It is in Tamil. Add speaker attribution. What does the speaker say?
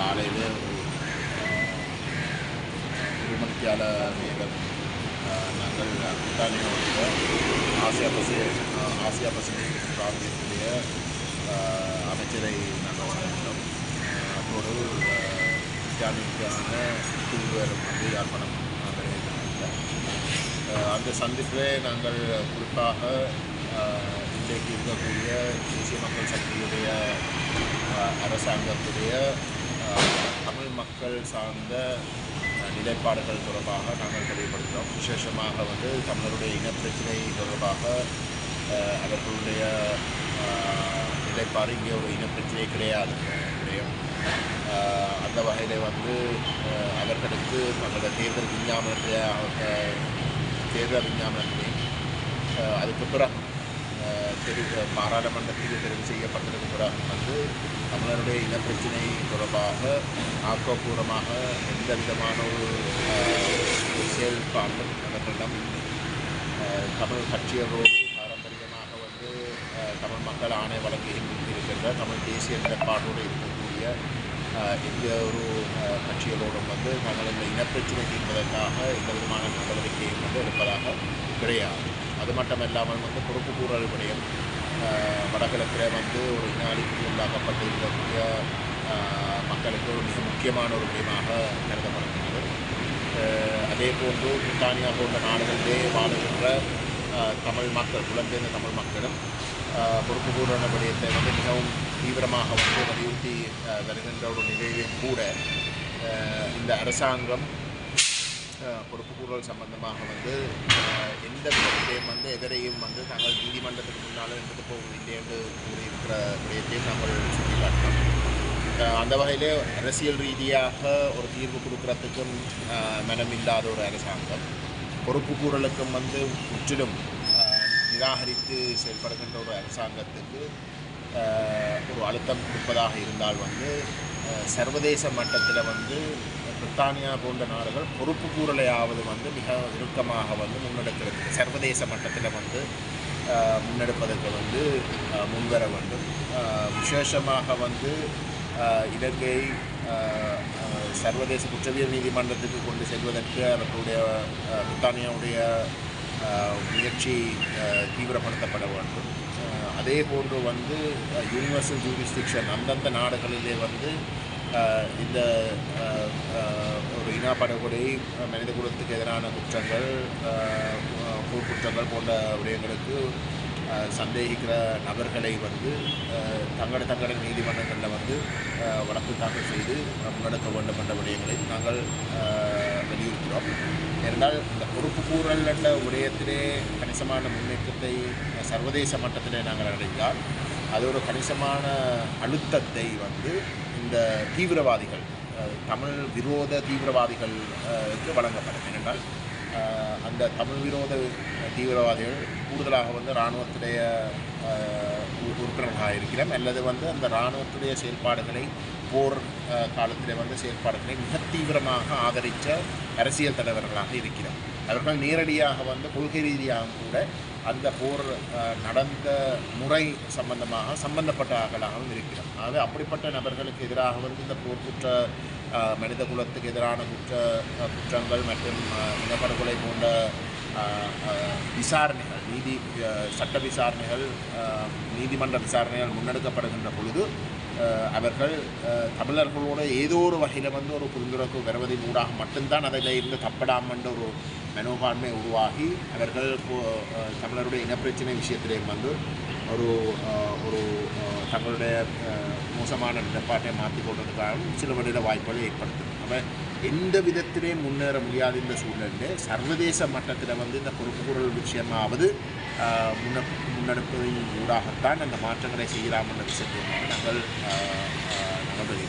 Speaker 1: காலையில் ஒரு மணிக்கால நேரம் நாங்கள் பிரித்தானியாவுடைய ஆசியா பசி ஆசியா பசிபிக் பிராந்தியத்துடைய அமைச்சரை நாங்கள் சந்தித்தோம் அதோடு அஹ், பிரித்தானியக்கான தூதுவர் வந்து அந்த சந்திப்பிலே நாங்கள் குறிப்பாக இன்றைக்கு இருக்கக்கூடிய தேசிய மக்கள் சக்தியுடைய அரசாங்கத்துடைய தமிழ் மக்கள் சார்ந்த நிலைப்பாடுகள் தொடர்பாக நாங்கள் தெளிவுபடுத்துகிறோம் விசேஷமாக வந்து தமிழருடைய இனப்பிரச்சனை தொடர்பாக அவர்களுடைய நிலைப்பாடு இங்கே ஒரு இனப்பிரச்சனை கிடையாது. விடயம் அந்த வகையில் வந்து அவர்களுக்கு தங்களது தேர்தல் விஞ்ஞாபனத்தை அஹ், தேர்தல் விஞ்ஞாபனத்தை அதுக்கப்புறம் அதுக்கு பிறகு தெரிவு பாராளுமன்றத்தில் தெரிவு செய்யப்பட்டிருக்கிறார் வந்து தமிழருடைய இனப்பிரச்சினை தொடர்பாக ஆக்கப்பூர்வமாக எந்த விதமான ஒரு அஹ், ஒரு செயல்பாடும் அவர்களிடம் இல்லை தமிழ் கட்சியரோடு பாரம்பரியமாக வந்து தமிழ் மக்கள் ஆணை வழங்கி இருக்கின்ற தமிழ் தேசிய நிலைப்பாட்டோடு இருக்கக்கூடிய எந்த ஒரு கட்சிகளோடும் வந்து நாங்கள் இந்த இனப்பிரச்சனை தீர்ப்பதற்காக எந்த விதமான நடவடிக்கையும் வந்து எடுப்பதாக கிடையாது. அது மட்டும் இல்லாமல் வந்து பொறுப்பு கூறல் விடயம் வடகிழக்கில் வந்து ஒரு இன உள்ளாக்கப்பட்டு இருக்கக்கூடிய மக்களுக்கு ஒரு மிக முக்கியமான ஒரு விடயமாக கருதப்படுகிறது அதே போன்று பிரித்தானியா போன்ற நாடுகளிலே வாழுகின்ற தமிழ் மக்கள் புலம்பெயர்ந்த தமிழ் மக்களும் பொறுப்பு கூறான விடயத்தை வந்து மிகவும் தீவிரமாக வந்து வலியுறுத்தி வருகின்ற ஒரு நிகழ்வையும் கூட இந்த அரசாங்கம் பொறுப்புக்கூறல் பொறுப்பு சம்பந்தமாக வந்து எந்த விதத்திலையும் வந்து எதிரையும் வந்து தாங்கள் நீதிமன்றத்துக்கு முன்னாலும் எடுத்து போவதில்லை என்று கூறியிருக்கிற விடயத்தையும் நாங்கள் சுட்டிக்காட்டோம் அந்த வகையிலே அரசியல் ரீதியாக ஒரு தீர்வு கொடுக்கறதுக்கும் மனமில்லாத ஒரு அரசாங்கம் பொறுப்பு கூறலுக்கும் வந்து முற்றிலும் நிராகரித்து செயல்படுகின்ற ஒரு அரசாங்கத்துக்கு ஒரு அழுத்தம் கொடுப்பதாக இருந்தால் வந்து சர்வதேச மட்டத்தில் வந்து பிரித்தானியா போன்ற நாடுகள் பொறுப்பு கூறலையாவது வந்து மிக இறுக்கமாக வந்து முன்னெடுக்கிறது. சர்வதேச மட்டத்தில் வந்து முன்னெடுப்பதற்கு வந்து முன்வர வேண்டும். விசேஷமாக வந்து இலங்கை சர்வதேச குற்றவியல் நீதிமன்றத்துக்கு கொண்டு செல்வதற்கு அவர்களுடைய பிரித்தானியாவுடைய முயற்சி தீவிரப்படுத்தப்பட வேண்டும். அதே போன்று வந்து யூனிவர்சல் ஜூரிஸ்டிக்ஷன் அந்தந்த நாடுகளிலே வந்து இந்த ஒரு இனப்படுகொலை மனித குலத்துக்கு எதிரான குற்றங்கள் போர்க்குற்றங்கள் போன்ற விடயங்களுக்கு சந்தேகிக்கிற நபர்களை வந்து தங்கட தங்கட நீதிமன்றங்களில் வந்து வழக்கு தாக்கல் செய்து முன்னெடுக்க வேண்டும் என்ற விடயங்களை நாங்கள் வலியுறுத்துகிறோம். ஏனென்றால் இந்த பொறுப்பு கூறல் என்ற விடயத்திலே கணிசமான முன்னேற்றத்தை சர்வதேச மட்டத்திலே நாங்கள் அடைந்தால் அது ஒரு கணிசமான அழுத்தத்தை வந்து இந்த தீவிரவாதிகள் தமிழ் விரோத தீவிரவாதிகளுக்கு வழங்கப்படும் ஏனென்றால் அந்த தமிழ் விரோத தீவிரவாதிகள் கூடுதலாக வந்து இராணுவத்துடைய உறுப்பினர்களாக இருக்கிறோம் அல்லது வந்து அந்த இராணுவத்துடைய செயல்பாடுகளை போர் காலத்தில் காலத்திலே வந்து செயல்பாடுகளை மிக தீவிரமாக ஆதரித்த அரசியல் தலைவர்களாக இருக்கிறோம் அவர்கள் நேரடியாக வந்து கொள்கை ரீதியாக கூட அந்த போர் நடந்த முறை சம்பந்தமாக சம்பந்தப்பட்ட ஆகலாகவும் இருக்கிறோம் ஆகவே அப்படிப்பட்ட நபர்களுக்கு எதிராக வந்து இந்த போர் குற்ற மனித குலத்துக்கு எதிரான குற்ற குற்றங்கள் மற்றும் இனப்படுகொலை போன்ற விசாரணைகள் நீதி சட்ட விசாரணைகள் நீதிமன்ற விசாரணைகள் முன்னெடுக்கப்படுகின்ற பொழுது அவர்கள் தமிழர்களோட ஏதோ ஒரு வகையில் வந்து ஒரு புரிந்துணர்வு வருவதின் ஊடாக மட்டும்தான் அதில் இருந்து தப்படாமன்ற ஒரு மனோபான்மை உருவாகி அவர்கள் தமிழருடைய இனப்பிரச்சனை விஷயத்திலேயும் வந்து ஒரு ஒரு தங்களுடைய மோசமான நிலப்பாட்டை மாற்றி கொண்டதுக்காகவும் சில வழியில் வாய்ப்புகளை ஏற்படுத்தும் அப்போ எந்த விதத்திலே முன்னேற முடியாத இந்த சூழ்நிலையில் சர்வதேச மட்டத்தில் வந்து இந்த பொறுப்புக்கூறல் விஷயமாவது முன்ன முன்னெடுப்பதின் ஊடாகத்தான் அந்த மாற்றங்களை செய்யலாம் என்ற விஷயத்தை நாங்கள் ஆஹ், நாங்கள்